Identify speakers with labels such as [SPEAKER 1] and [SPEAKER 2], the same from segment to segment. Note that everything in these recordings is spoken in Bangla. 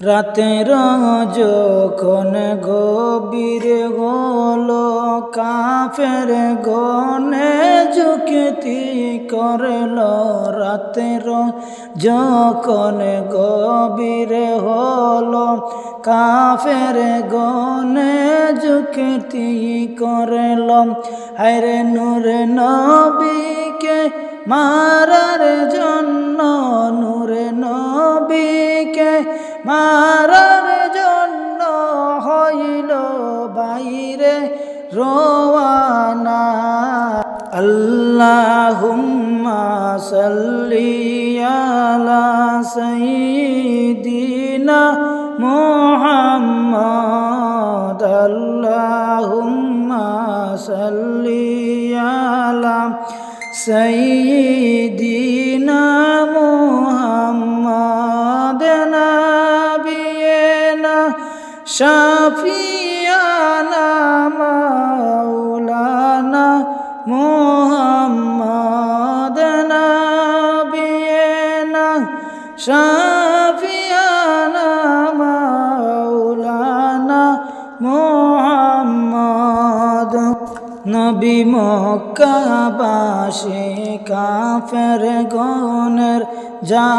[SPEAKER 1] রাতের যখন গভীর হল কাফের গনে যুক্তি করল। রাতের যখন গভীর হল কাফের গনে যুক্তি করল। হায়রে নূরে নবীকে মারার জন্য, নূরে নবীকে মারার জন্য হইল বাইরে রোয়ানা। আল্লাহুম্মা সাল্লি আলা সাইয়্যিদিনা মুহাম্মদ। আল্লাহুম্মা সাল্লি আলা সাইয়্যিদিনা শাফিয়ানা মাওলানা মুহাম্মদ নাবিয়েনা শাফিয়ানা মাওলানা মুহাম্মদ। নবী মক্কাবাসী কাফের গনের জ্বালা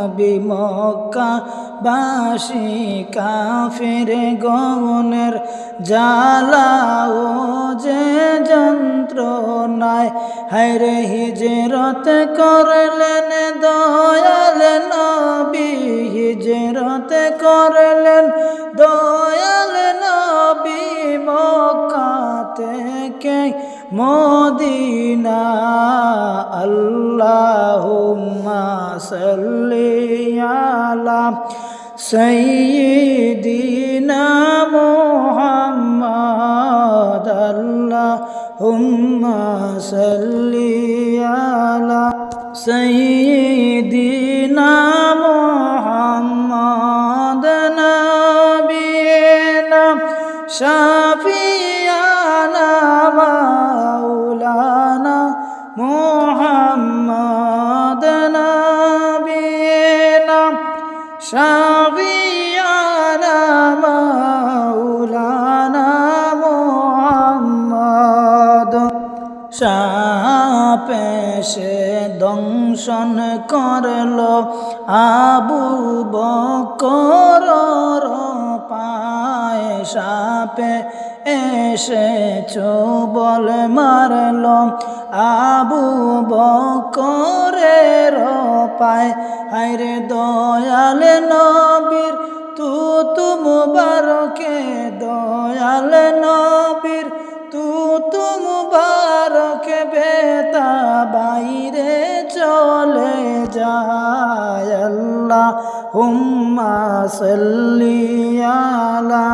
[SPEAKER 1] নবী মক্কাবাসী কাফের গনের জ্বালা ও যে যন্ত্রণায়। হায়রে হিজরত করলেন দয়াল নবী, হিজরত করলেন দয়াল নবী মক্কা থেকে মদিনা। আল্লাহুম্মা সাল্লি আলা সঈদিনা মোহাম্মদ আল্লাহ হুম্মা সাল্লি আলা সাইয়্যিদিনা সাপেশে দংশন করল আবু বকর পায় সাপে এসে বল মারল আবু বকরের পায়। হায়রে দয়াল নবীর তু তুম বারকে দয়াল নবীর তু তুম বারকে বেতা বাইরে চলে যায় আল্লাহ। হুম্মা সাল্লি আলা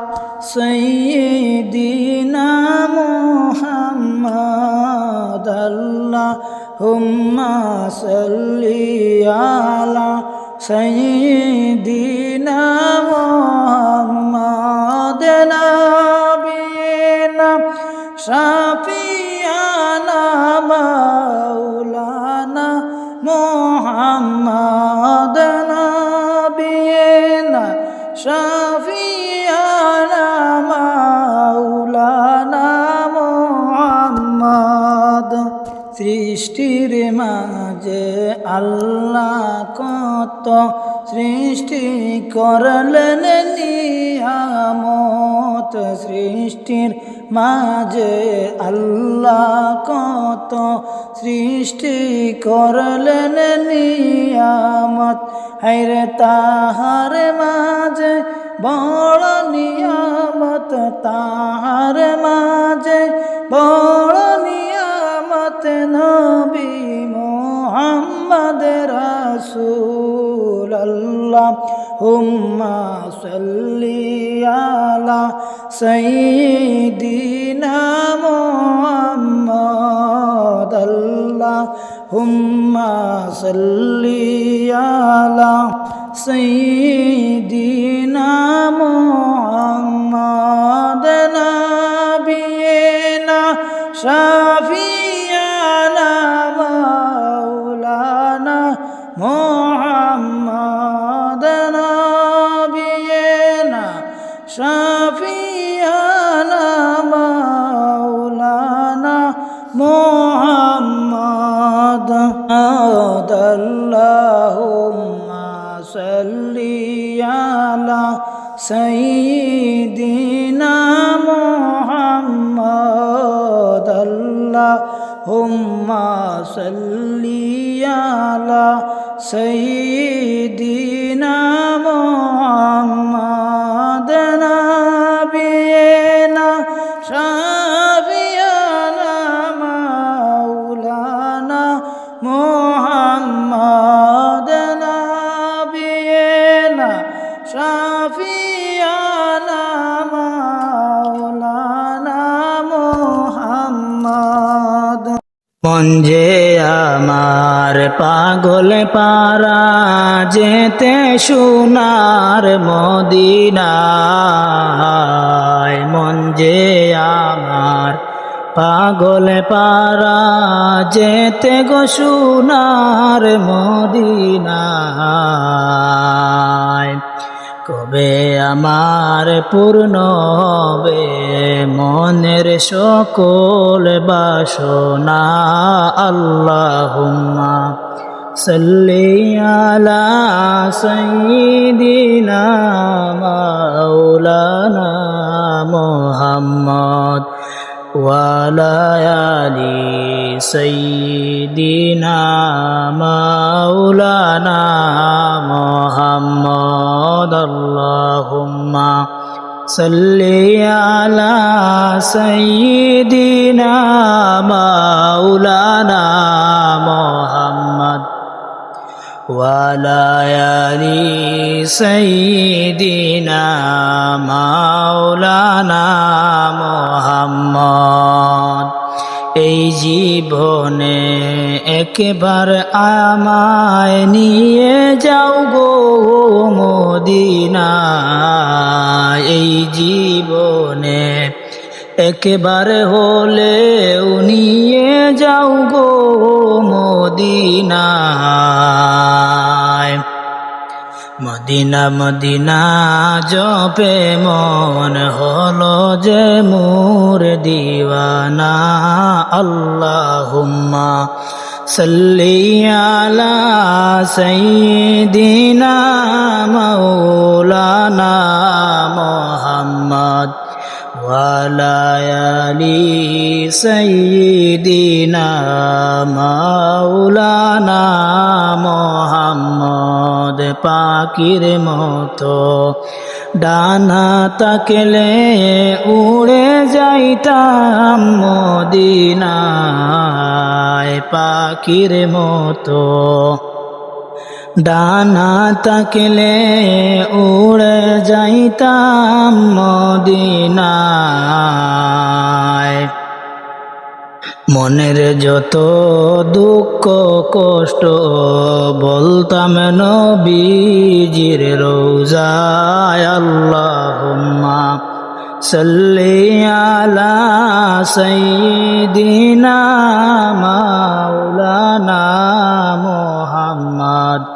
[SPEAKER 1] সাইয়্যিদিনা মুহাম্মদ আল্লাহ। হুম্মা সাল্লি আলা সাইয়্যিদিনা মুহাম্মদ নাবিয়িনা শাফিয়ানা সৃষ্টির মাঝে আল্লাহ কত সৃষ্টি করলেন নিয়ামত। সৃষ্টির মাঝে আল্লাহ কত সৃষ্টি করলেন নিয়ামত। হাইরে তাহার মাঝে বড় নিয়ামত, তাহার মাঝে বড় নিয়ামত নবী মোহাম্মদ রাসূল আল্লাহ হুম্মা সাল্লি আলা সাইয়্যিদিনা মুহাম্মদ আল্লাহ হুম্মা সাল্লি আলা সাইয়্যিদিনা মুহাম্মদ নাবিয়িনা শাফিয়ানা صل على سيدنا محمد نبينا شافينا مولانا محمد نبينا شافينا مولانا محمد মন যে আমার পাগল পারা যেতে সোনার মদিনায়, মন যে আমার পাগল পারা যেতে গো সোনার মদিনায়। কবে আমার পূর্ণ হবে? মনের সকল বাসনা আল্লাহুম্মা সাল্লি আলা সাইয়্যিদিনা মাওলানা মুহাম্মদ। وعلى آل سيدنا مولانا محمد اللهم صل على سيدنا مولانا محمد وعلى آل سيدنا مولانا মোহাম্মদ এই জীবনে একবার আমায় নিয়ে যাও গো মদিনা এই জীবনে একবার হলে নিয়ে যাও গো মদিনায়। মদিনা মদিনা জপে মন হলো যে মোর দিওয়ানা। আল্লাহুম্মা সাল্লি আলা সাইয়্যিদিনা মাওলানা মুহাম্মদ। وعلى آل سيدنا مولانا মোহাম্মদ পাকির মতো ডানা তাকলে উড়ে যাইতাম মদিনায় পাখির মতো ডানা তাকলে উড়ে যাইতাম মদিনায়। মনের যত দুঃখ কষ্ট, বলতাম নবীজির রোজায়, আল্লাহুম্মা সাল্লি আলা সাইয়্যিদিনা মাওলানা মুহাম্মদ।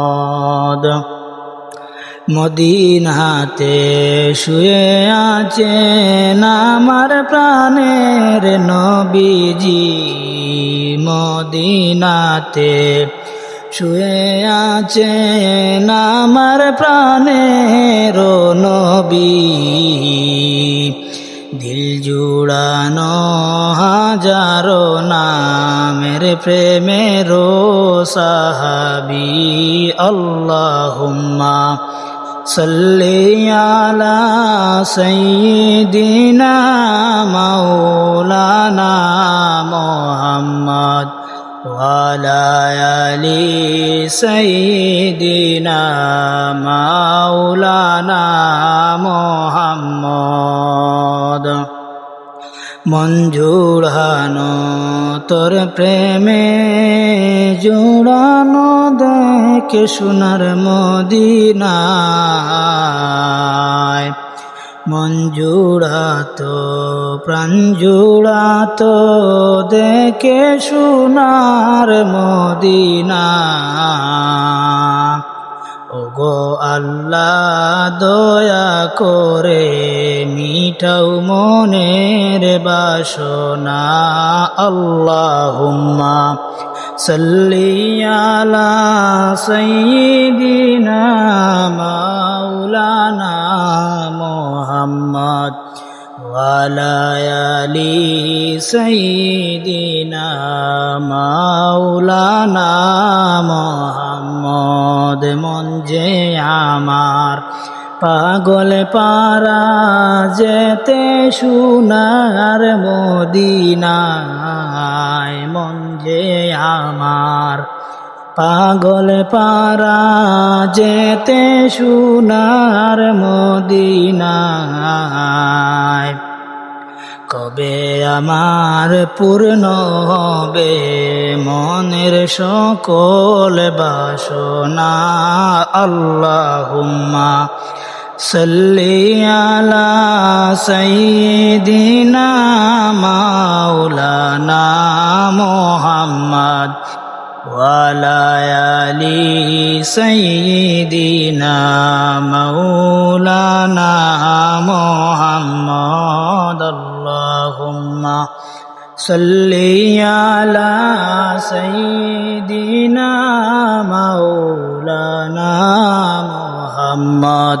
[SPEAKER 1] মদিনাতে শুয়ে আছেন আমার প্রাণের নবীজি। মদিনাতে শুয়ে আছেন আমার প্রাণের নবী। দিল জুড়ানো প্রেমের সাহাবি আল্লাহুম্মা সাল্লি আলা সাইয়্যিদিনা মাওলানা মুহাম্মদ وعلى آل سيدنا مولانا محمد মন জুড়ানো তোর প্রেমে জুড়ানো, দেখে সোনার মদিনায়। মন জুড়াতো প্রাণ জুড়াতো, দেখে সোনার মদিনা। ওগো আল্লাহ দয়া করে মিঠাও মনের বাসনা। আল্লাহুম্মা সাল্লি আলা সাইয়্যিদিনা মাওলানা মুহাম্মদ। وعلى آل سيدنا مولانا মোহাম্মদ মন যে আমার পাগল পারা যেতে সোনার মদিনায় মন যে আমার পাগল পারা যেতে সোনার মদিনায়। কবে আমার পূর্ণ হবে মনের সকল বাসনা? আল্লাহুম্মা সাল্লি আলা সাইয়্যিদিনা মাওলানা মুহাম্মদ। وعلى آل سيدنا مولانا محمد اللهم صل على سيدنا مولانا محمد